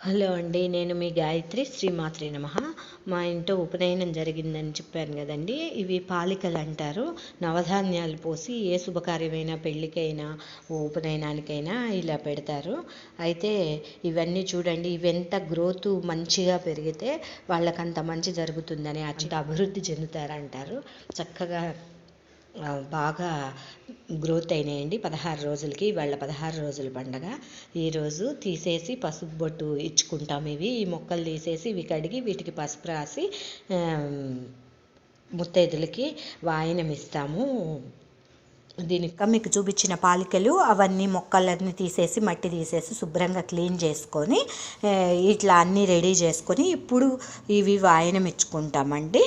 Hello అండి నేను మీ గాయత్రి శ్రీమాత్రి నమ. మా ఇంట్లో ఉపనయనం జరిగిందని చెప్పాను కదండి. ఇవి పాలికలు అంటారు. నవధాన్యాలు పోసి ఏ శుభకార్యమైనా పెళ్ళికైనా ఉపనయనానికైనా ఇలా పెడతారు. అయితే ఇవన్నీ చూడండి ఇవెంత గ్రోత్ మంచిగా పెరిగితే వాళ్ళకంత మంచి జరుగుతుందని అంత అభివృద్ధి చెందుతారంటారు. చక్కగా బాగా గ్రోత్ అయినాయండి పదహారు రోజులకి వాళ్ళ పదహారు రోజుల పండగ. ఈరోజు తీసేసి పసుపు బొట్టు ఇచ్చుకుంటాం ఇవి. ఈ మొక్కలు తీసేసి ఇవి కడిగి వీటికి పసుపు రాసి ముత్తైదులకి వాయనమిస్తాము ఇస్తాము. మీకు చూపించిన పాలికలు అవన్నీ మొక్కలన్నీ తీసేసి మట్టి తీసేసి శుభ్రంగా క్లీన్ చేసుకొని ఇట్లా అన్నీ రెడీ చేసుకొని ఇప్పుడు ఇవి వాయనం ఇచ్చుకుంటామండి.